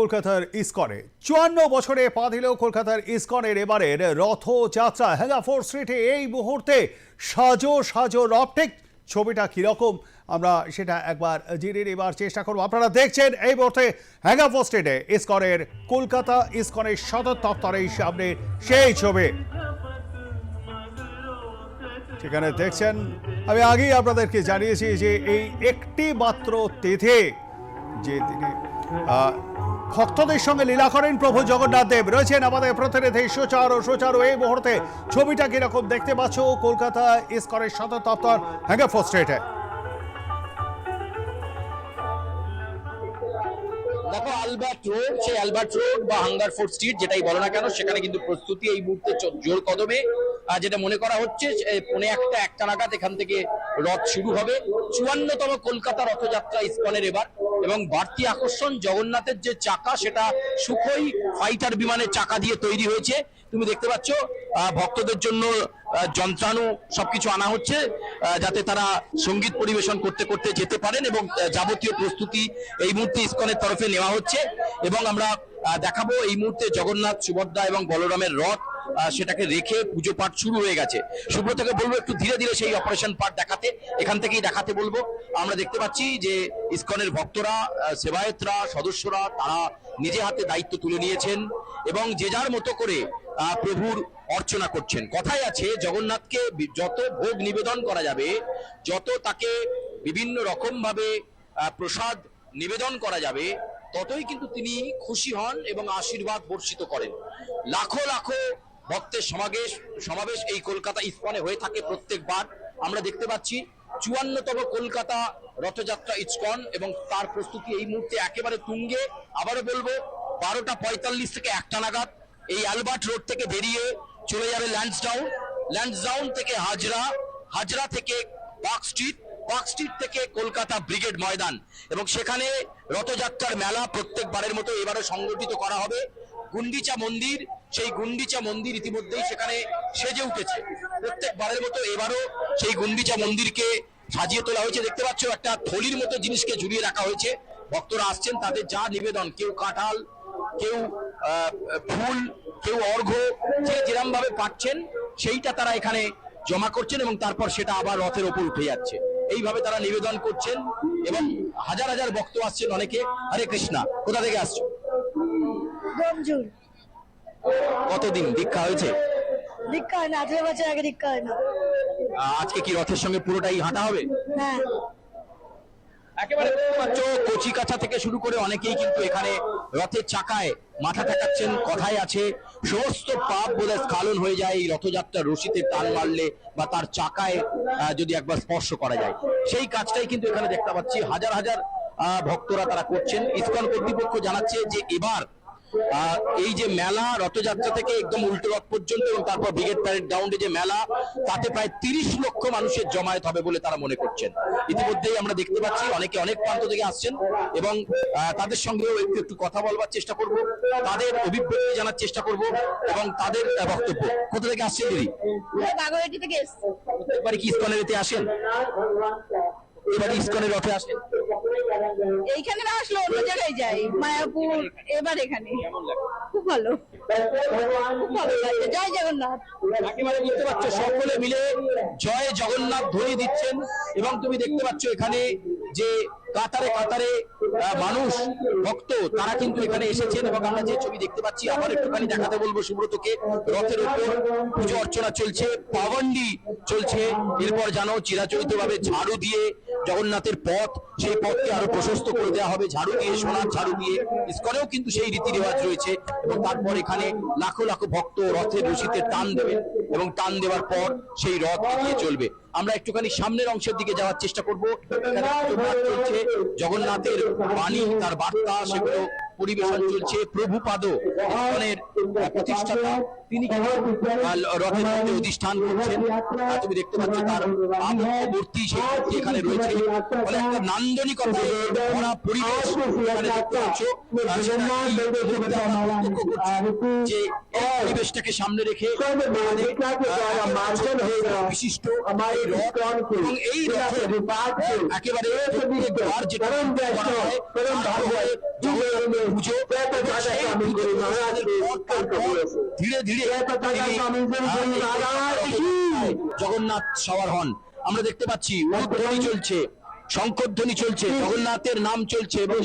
কলকাতার ইস্কনে। চুয়ান্ন বছরে পা দিল কলকাতার ইস্কনের এবারের রথযাত্রা হ্যাঙ্গাফোর স্ট্রিটে এই মুহূর্তে সাজো সাজো রপটেক। ছবিটা কীরকম, আমরা সেটা একবার জেনে নেবার চেষ্টা করব। আপনারা দেখছেন এই মুহূর্তে হ্যাঙ্গাফোর স্ট্রিটে ইস্কনের, কলকাতা ইস্কনের সদর দপ্তরের সামনে সেই ছবি। সেখানে দেখছেন, আমি আগেই আপনাদেরকে জানিয়েছি যে এই একটি মাত্র তেথে যে তিনি ভক্তদের সঙ্গে লীলা করেন প্রভু জগন্নাথ দেব। রয়েছেন আমাদের প্রতিনিধি সুচারু সুচারু এই মুহূর্তে। ছবিটা কীরকম দেখতে পাচ্ছ? কলকাতা ইস্কনের সদর দপ্তর হ্যাঙ্গাফোর স্ট্রিটে দেখো আলবার্ট রোড সেই আলবার্ট রোড বা হাঙ্গারফোর্ড স্ট্রিট যেটাই বলো না কেন, সেখানে কিন্তু প্রস্তুতি এই মুহূর্তে জোর কদমে। যেটা মনে করা হচ্ছে পৌনে একটা একটা নাগাদ এখান থেকে রথ শুরু হবে। চুয়ান্নতম কলকাতা রথযাত্রা ইস্কনের এবার। এবং বাড়তি আকর্ষণ জগন্নাথের যে চাকা, সেটা সুখই ফাইটার বিমানের চাকা দিয়ে তৈরি হয়েছে। তুমি দেখতে পাচ্ছ ভক্তদের জন্য যন্ত্রাণু সবকিছু আনা হচ্ছে যাতে তারা সংগীত পরিবেশন করতে করতে যেতে পারেন এবং যাবতীয় প্রস্তুতি এই মুহূর্তে ইস্কনের তরফে নেওয়া হচ্ছে। এবং আমরা দেখাবো এই মুহূর্তে জগন্নাথ, সুভদ্রা এবং বলরামের রথ। সেটাকে রেখে পুজো পাঠ শুরু হয়ে গেছে। সুব্রতকে বলব একটু ধীরে ধীরে সেই অপারেশন পাঠ দেখাতে। এখান থেকেই দেখাতে বলব। আমরা দেখতে পাচ্ছি যে ইসকনের ভক্তরা সেবায়তরা, সদস্যরা, তারা নিজে হাতে দায়িত্ব তুলে নিয়েছেন এবং যে যার মতো করে প্রভুর অর্চনা করছেন। কথাই আছে, জগন্নাথকে যত ভোগ নিবেদন করা যাবে, যত তাকে বিভিন্ন রকম ভাবে প্রসাদ নিবেদন করা যাবে, ততই কিন্তু তিনি খুশি হন এবং আশীর্বাদ বর্ষিত করেন। লাখো লাখো ভক্তের সমাবেশ সমাবেশ এই কলকাতা ইস্কনে হয়ে থাকে প্রত্যেকবার। আমরা দেখতে পাচ্ছি চুয়ান্নতম কলকাতা রথযাত্রা ইস্কন এবং তার প্রস্তুতি এই মুহূর্তে একেবারে তুঙ্গে। আবারও বলব, বারোটা পঁয়তাল্লিশ থেকে একটা নাগাদ এই অ্যালবার্ট রোড থেকে বেরিয়ে চলে যাবে ল্যান্ডসডাউন। ল্যান্ডসডাউন থেকে হাজরা হাজরা থেকে পার্ক স্ট্রিট পার্ক স্ট্রিট থেকে কলকাতা ব্রিগেড ময়দান এবং সেখানে রথযাত্রার মেলা প্রত্যেকবারের মতো এবারও সংগঠিত করা হবে। গুন্ডিচা মন্দির সেই গুন্ডিচা মন্দির ইতিমধ্যেই সেখানে সেজে উঠেছে। প্রত্যেকবারের মতো এবারও সেই গুন্ডিচা মন্দিরকে সাজিয়ে তোলা হয়েছে। দেখতে পাচ্ছ, একটা থলির মতো জিনিসকে ঝুলিয়ে রাখা হয়েছে। ভক্তরা আসছেন, তাদের যা নিবেদন, কেউ কাঁঠাল, কেউ ফুল, কেউ অর্ঘ্য, যে যেরম ভাবে পাচ্ছেন, সেইটা তারা এখানে জমা করছেন এবং তারপর সেটা আবার রথের ওপর উঠে যাচ্ছে। এইভাবে তারা নিবেদন করছেন এবং হাজার হাজার ভক্ত আসছেন অনেকে। হরে কৃষ্ণা, কোথা থেকে আসছো? কতদিন? দীক্ষা হয়েছে? দীক্ষা হয় না আঠেরো বছর আগে দীক্ষা হয় না আজকে কি রথের সঙ্গে পুরোটাই হাঁটা হবে? হ্যাঁ। একেবারে কচি কাছা থেকে শুরু করে অনেকেই কিন্তু এখানে রথের চাকায় মাথা ঠেকাচ্ছেন কথাই আছে সমস্ত পাপ বোধহয় স্খালন হয়ে যায় এই রথযাত্রার রশিতে টান মারলে বা তার চাকায় যদি একবার স্পর্শ করা যায়। সেই কাজটাই কিন্তু এখানে দেখতে পাচ্ছি। হাজার হাজার আহ, ভক্তরা তারা করছেন। ইসকন কর্তৃপক্ষ জানাচ্ছে যে এবার এই যে মেলা রথযাত্রা থেকে একদম উল্টো রথ পর্যন্ত এবং তারপর ব্রিগেড প্যারেড গ্রাউন্ডে যে মেলা তাতে প্রায় তিরিশ লক্ষ মানুষের জমায়েত হবে বলে তারা মনে করছেন। ইতিমধ্যেই আমরা দেখতে পাচ্ছি অনেকে অনেক প্রান্ত থেকে আসছেন এবং তাদের সঙ্গেও একটু একটু কথা বলবার চেষ্টা করব তাদের অভিব্যক্তি জানার চেষ্টা করব এবং তাদের বক্তব্য। কোথা থেকে আসছেন দিদি? বাগোয়াটি থেকে এসছি। প্রত্যেকবারই কি ইস্কনের এতে আসেন? এবারে ইস্কনের রথে আসেন? এইখানে না আসলে অন্য জায়গায় যাই, মায়াপুর, এবার এখানে। খুব ভালো। জয় জগন্নাথ। সকলে মিলে জয় জগন্নাথ ধ্বনি দিচ্ছেন এবং তুমি দেখতে পাচ্ছ এখানে যে কাতারে কাতারে মানুষ, ভক্ত, তারা কিন্তু এখানে এসেছেন এবং আমরা যে ছবি দেখতে পাচ্ছি, আবার একটুখানি দেখাতে বলব সুব্রতকে। রথের উপর পুজো অর্চনা চলছে, পাবন্ডি চলছে। এরপর জানো চিরাচরিত ভাবে ঝাড়ু দিয়ে জগন্নাথের পথ, সেই পথকে আরও প্রশস্ত করে দেওয়া হবে। ঝাড়ু দিয়ে, সোনার ঝাড়ু দিয়ে, ইস্কনেও কিন্তু সেই রীতি রেওয়াজ রয়েছে। এবং তারপর এখানে লাখো লাখো ভক্ত রথের রশিতে টান দেবে এবং টান দেওয়ার পর সেই রথ এগিয়ে চলবে। আমরা একটুখানি সামনের অংশের দিকে যাওয়ার চেষ্টা করব। চলছে, জগন্নাথের বাণী, তার বার্তা, সেগুলো পরিবেশন চলছে। প্রভুপাদ প্রতিষ্ঠাতা। তিনি রথের মধ্যে অধিষ্ঠান করছেন তুমি দেখতে পাচ্ছ তার মূর্তি সেই এখানে রয়েছে। ফলে একটা নান্দনিকতায় ভরা পরিবেশ এখানে দেখতে পাচ্ছ। যে পরিবেশটাকে সামনে রেখে বিশিষ্ট এই এবং এই রথের একেবারে যেটা ধীরে ধীরে জগন্নাথ সবার হন। আমরা দেখতে পাচ্ছি উলুধ্বনি চলছে শঙ্করধ্বনি চলছে জগন্নাথের নাম চলছে এবং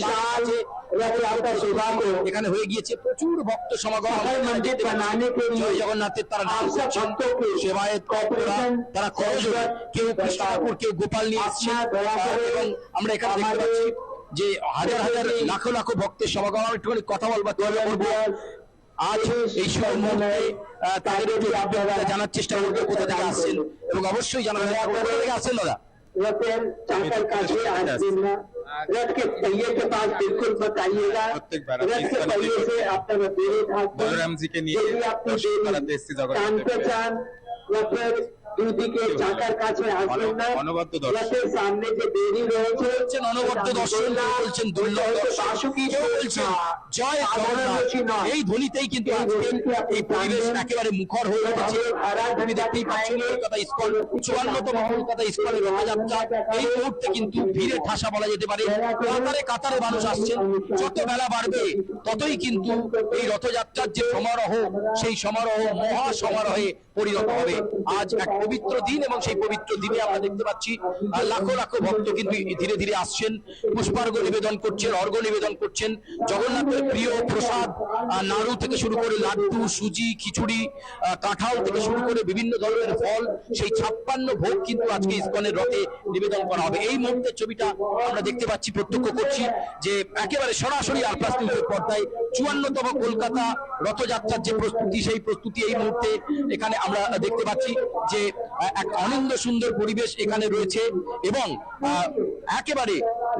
এখানে হয়ে গিয়েছে প্রচুর ভক্ত সমাগম। জগন্নাথের তারা নাম করছেন তারা কেউ কৃষ্ণ ঠাকুর কেউ গোপাল নিয়ে আসছেন আহ, এবং আমরা এখানে দেখতে পাচ্ছি যে হাজার হাজার লাখো লাখো ভক্তের সমাগম। আমরা একটুখানি কথা বলবার চেষ্টা করব আজ এই শুভ মুহূর্তে তাদের একটু জানার চেষ্টা করব কোথা থেকে আসছেন। এবং অবশ্যই জানাবেন কোথা থেকে আসছেন দাদা? रथ के पहिए के पास बिल्कुल मत आइएगा रथ के पहिए से আপনারা দূরে থাকবেন বলরামজিকে নিয়ে আপনি কানতে চান या এই মুখর দেখতেই কলকাতা স্কুল চুয়ান্নতম কলকাতা রথযাত্রা। এই মুহূর্তে কিন্তু ভিড়ে ঠাসা বলা যেতে পারে। কাতারে কাতারে মানুষ আসছেন। যত বেলা বাড়বে ততই কিন্তু এই রথযাত্রার যে সমারোহ সেই সমারোহ মহা সমারোহে পরিণত হবে। আজ এক পবিত্র দিন এবং সেই পবিত্র দিনে আমরা দেখতে পাচ্ছি লাখো লাখো ভক্ত কিন্তু ধীরে ধীরে আসছেন পুষ্পার্ঘ নিবেদন করছেন অর্ঘ নিবেদন করছেন। জগন্নাথের প্রিয় প্রসাদ নাড়ু থেকে শুরু করে লাড্ডু, সুজি, খিচুড়ি কাঁঠাল থেকে শুরু করে বিভিন্ন ধরনের ফল, সেই ছাপ্পান্ন ভোগ কিন্তু আজকে ইস্কনের রথে নিবেদন করা হবে। এই মুহূর্তের ছবিটা আমরা দেখতে পাচ্ছি, প্রত্যক্ষ করছি যে একেবারে সরাসরি আলপ্লাস পর্দায় চুয়ান্নতম কলকাতা রথযাত্রার যে প্রস্তুতি, সেই প্রস্তুতি এই মুহূর্তে এখানে আমরা দেখতে পাচ্ছি যে এক আনন্দ সুন্দর পরিবেশ এখানে রয়েছে এবং একেবারে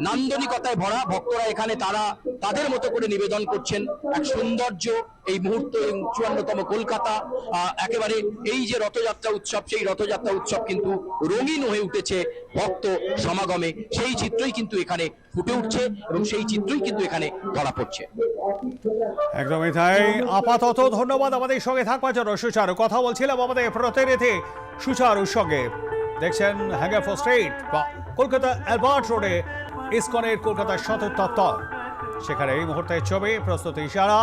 নান্দনিকতায় ভরা ভক্তরা এখানে তারা তাদের মতো করে নিবেদন করছেন। এক সৌন্দর্য এই মুহূর্ত চুয়ান্নতম কলকাতা একেবারে এই যে রথযাত্রা উৎসব, সেই রথযাত্রা উৎসব কিন্তু রঙিন হয়ে উঠেছে ভক্ত সমাগমে। সেই চিত্রই কিন্তু এখানে ফুটে উঠছে এবং সেই চিত্রই কিন্তু এখানে ধরা পড়ছে। একদমই তাই আপাতত ধন্যবাদ আমাদের সঙ্গে থাকবার জন্য। সুচারু, কথা বলছিলাম আমাদের প্রতিনিধি সুচারুর সঙ্গে। দেখছেন হ্যাঙ্গারফোর স্ট্রিট বা কলকাতা অ্যালবার্ট রোডে ইস্কনের কলকাতার সদর দপ্তর। সেখানে এই মুহূর্তে ছবি, প্রস্তুতি, ইশারা।